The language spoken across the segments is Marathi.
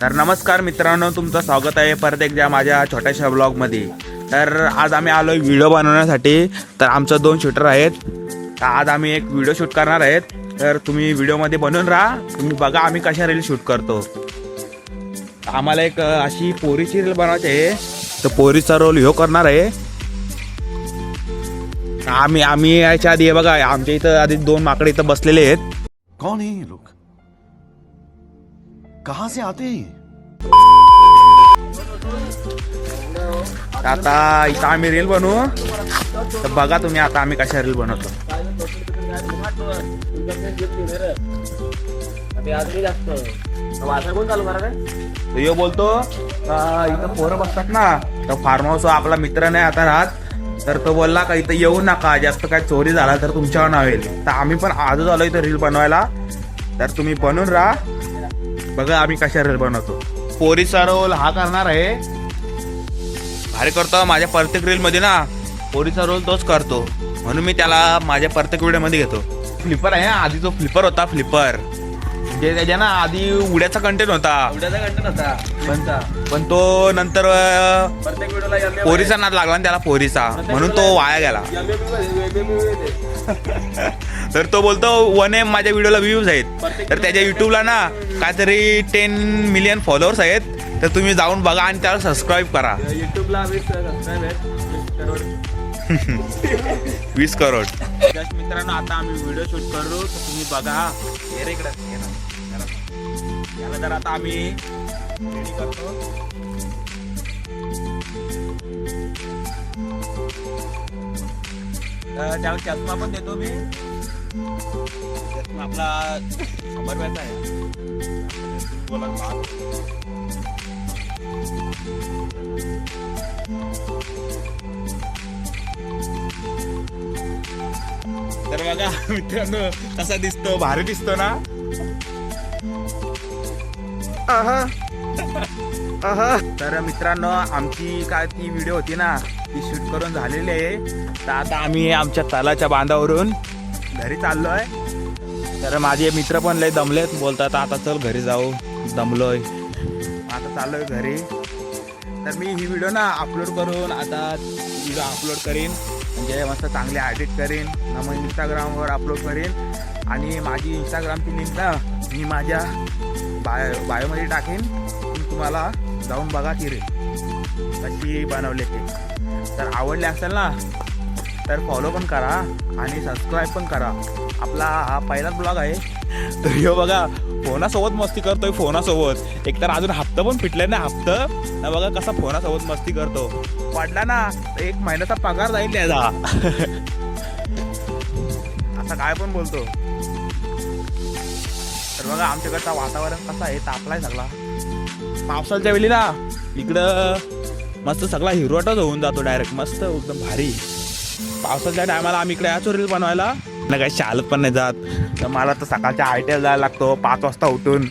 तर नमस्कार मित्रांनो तुमचं स्वागत आहे परत एकदा माझ्या छोट्याशा ब्लॉगमध्ये. तर आज आम्ही आलो आहे व्हिडिओ बनवण्यासाठी. तर आमचं दोन शूटर आहेत. तर आज आम्ही एक व्हिडिओ शूट करणार आहेत. तर तुम्ही व्हिडिओमध्ये बनवून राहा. तुम्ही बघा आम्ही कशा रील शूट करतो. आम्हाला एक अशी पोरीची रील बनवायची आहे. तर पोरीचा रोल ह्यो करणार आहे. आम्ही आम्ही याच्या आधी बघा आमच्या इथं आधी दोन माकडे इथं बसलेले आहेत. कौन है कहाँ से आते हैं आता इथं आम्ही रील बनवू तर बघा तुम्ही आता आम्ही कशा रील बनवतो. तर यो बोलतो इथं पोरं बसतात ना तर फार्म हाऊस आपला मित्र नाही आता राहत तर तो बोलला का इथं येऊ नका जास्त काय चोरी झाला तर तुमच्यावर नाव येईल तर आम्ही पण आजच आलो इथं रील बनवायला. तर तुम्ही बनवून राहा. बघा आम्ही कशा रील बनवतो. पोरीचा रोल हो, हा करणार आहे. भारी करतो माझ्या प्रत्येक रीलमध्ये ना पोरीचा रोल हो, तोच करतो. म्हणून मी त्याला माझ्या प्रत्येक व्हिडिओमध्ये घेतो. फ्लिपर आहे आधी जो फ्लिपर होता फ्लिपर म्हणजे त्याच्या ना आधी उड्याचा कंटेंट होता उड्याचा कंटेंट होता कोणता पण तो नंतर अं, प्रत्येक व्हिडिओला यम यम पोरीचा नाद लागला ना त्याला पोरीचा म्हणून तो वाया गेला. तर तो बोलतो वन एम माझ्या व्हिडिओला व्ह्यूज आहेत तर त्याच्या युट्यूबला ना काहीतरी टेन मिलियन फॉलोअर्स आहेत तर तुम्ही जाऊन बघा आणि त्याला सबस्क्राईब करा युट्यूबला सबस्क्राईब करोड वीस करोड. मित्रांनो आता आम्ही व्हिडिओ शूट करू तर तुम्ही बघा. ये इकडे. याला जर आता आम्ही ready करतो. तर त्याला चष्मा पण देतो मी. चष्मा आपला शंभर रुपयाचा आहे. बोला ना. तर बघा मित्रांनो कसा दिसतो? भारी दिसतो ना? तर मित्रांनो आमची काय ती व्हिडिओ होती ना ती शूट करून झालेली आहे. तर आता आम्ही आमच्या तलाच्या बांधावरून घरी चाललोय. तर माझे मित्र पण लय दमलेत बोलतात आता चल घरी जाऊ. दमलोय. आता चाललोय घरी. तर मी ही व्हिडिओ ना अपलोड करून आता व्हिडिओ अपलोड करीन. म्हणजे मस्त चांगले एडिट करीन. ना मग इंस्टाग्रामवर अपलोड करेन. आणि माझी इंस्टाग्रामची लिंक ना मी माझ्या बाय बायोमध्ये टाकेन. तुम्हाला जाऊन बघा ती रे कशी बनवले ते. तर आवडले असेल ना तर फॉलो पण करा आणि सबस्क्राईब पण करा. आपला हा पहिलाच ब्लॉग आहे. तर हे बघा फोनासोबत मस्ती करतोय फोनासोबत. एकतर अजून हप्ता पण फिटले ना हप्तं. ना बघा कसा फोनासोबत मस्ती करतो. पडला ना तर एक महिन्याचा पगार जाईल त्याचा. असा काय पण बोलतो. तर बघा आमच्याकडचा वातावरण कसा आहे तापलाय सगळा. पावसाच्या वेळी ना इकडं मस्त सगळा हिरवटच होऊन जातो डायरेक्ट मस्त एकदम भारी. पावसाच्या टायमाला आम्ही इकडे याचो रील बनवायला. ना काही चालत पण नाही जात. तर मला तर सकाळच्या आय टी एल जायला लागतो पाच वाजता उठून.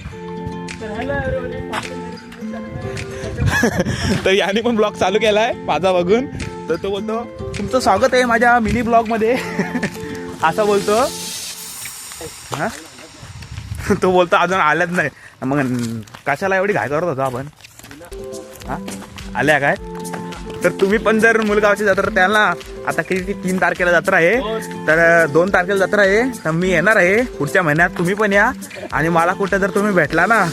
तर याने पण ब्लॉग चालू केलाय माझा बघून. तर तो बोलतो तुमचं स्वागत आहे माझ्या मिनी ब्लॉगमध्ये असं बोलतो. हा? तो बोलतो अजून आल्याच नाही. मग कशाला एवढी घाय करत होतो आपण? हा? आल्या काय? तर तुम्ही पण जर मुलगावची जत्रा त्याला आता किती तीन तारखेला जत्रा आहे तर दोन तारखेला जत्रा आहे तर मी येणार आहे. पुढच्या महिन्यात तुम्ही पण या. आणि मला कुठं जर तुम्ही भेटला ना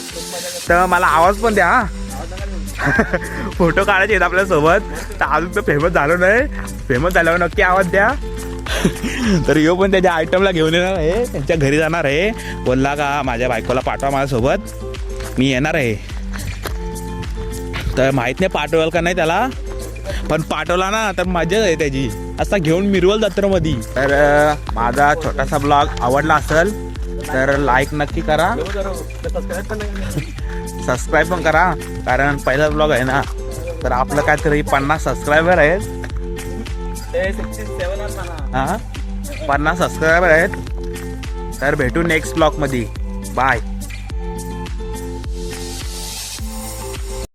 तर मला आवाज पण द्या फोटो काढायचे आहेत आपल्यासोबत. तर अजून तर फेमस झालो नाही. फेमस झाल्यावर नक्की आवाज द्या. तर यो पण त्याच्या आयटमला घेऊन येणार आहे. त्यांच्या घरी जाणार आहे. बोलला का माझ्या बायकोला पाठवा माझ्यासोबत. मी येणार आहे. तर माहीत नाही पाठवाल का नाही त्याला? पण पाठवला ना तर मजा आहे त्याची. असा घेऊन मिरवल जत्रेमध्ये तर माझा छोटासा ब्लॉग आवडला असेल तर लाईक नक्की करा. सबस्क्राईब पण करा कारण पहिला ब्लॉग आहे ना तर आपलं काहीतरी पन्नास सबस्क्रायबर आहेत. हां? पन्नास सबस्क्रायबर आहेत. तर भेटू नेक्स्ट ब्लॉगमध्ये बाय